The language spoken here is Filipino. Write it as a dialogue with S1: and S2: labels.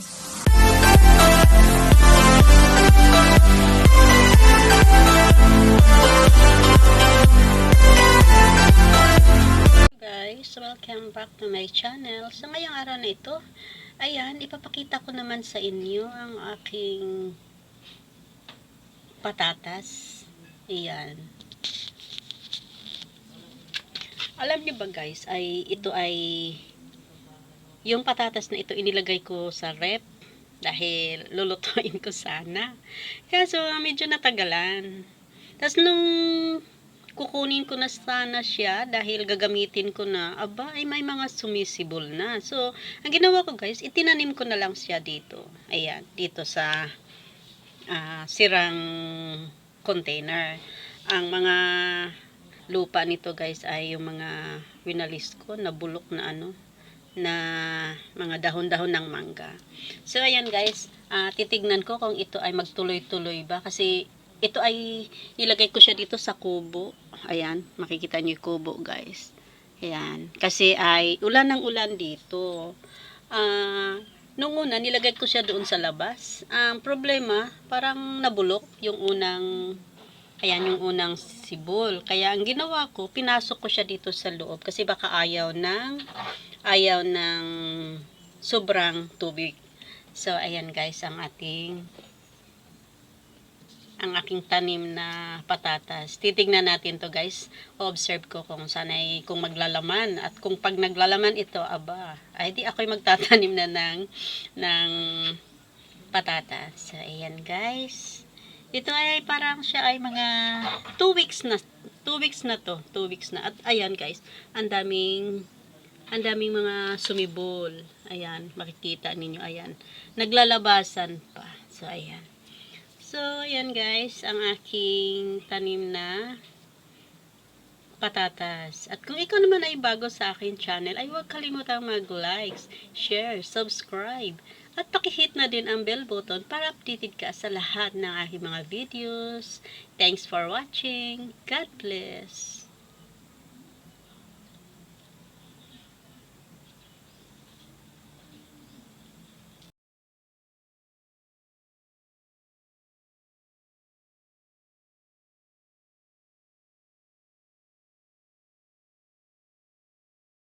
S1: guys, welcome back to my channel. Sa ngayong araw na ito, ayan, ipapakita ko naman sa inyo ang aking patatas. Ayan. Alam niyo ba guys, ay ito ay yung patatas na ito inilagay ko sa rep dahil lulutuin ko sana. Kaso medyo natagalan. Tapos nung kukunin ko na sana siya dahil gagamitin ko na, aba, ay may mga sumisibol na. So, ang ginawa ko guys, itinanim ko na lang siya dito. Ayan, dito sa ah, sirang container. Ang mga lupa nito guys ay yung mga winalis ko na bulok na ano, na mga dahon-dahon ng mangga. So, ayan guys, ah, titignan ko kung ito ay magtuloy-tuloy ba kasi ito ay nilagay ko siya dito sa kubo. Ayan, makikita niyo yung kubo, guys. Ayan, kasi ay ulan ng ulan dito. Ah, nung una nilagay ko siya doon sa labas. Ang problema, parang nabulok yung unang Ayan yung unang sibol. Kaya ang ginawa ko, pinasok ko siya dito sa loob kasi baka ayaw ng ayaw ng sobrang tubig. So ayan guys ang ating ang aking tanim na patatas. Titignan natin to guys. O-observe ko kung sanay kung maglalaman at kung pag naglalaman ito, aba, ay di ako'y magtatanim na ng ng patatas. So ayan guys. Ito ay parang siya ay mga 2 weeks na 2 weeks na to, 2 weeks na. At ayan guys, ang daming ang daming mga sumibol. Ayan, makikita ninyo ayan. Naglalabasan pa. So ayan. So, ayan guys, ang aking tanim na patatas. At kung ikaw naman ay bago sa akin channel, ay huwag kalimutang mag-likes, share, subscribe, at pakihit na din ang bell button para updated ka sa lahat ng aking mga videos. Thanks for watching. God bless.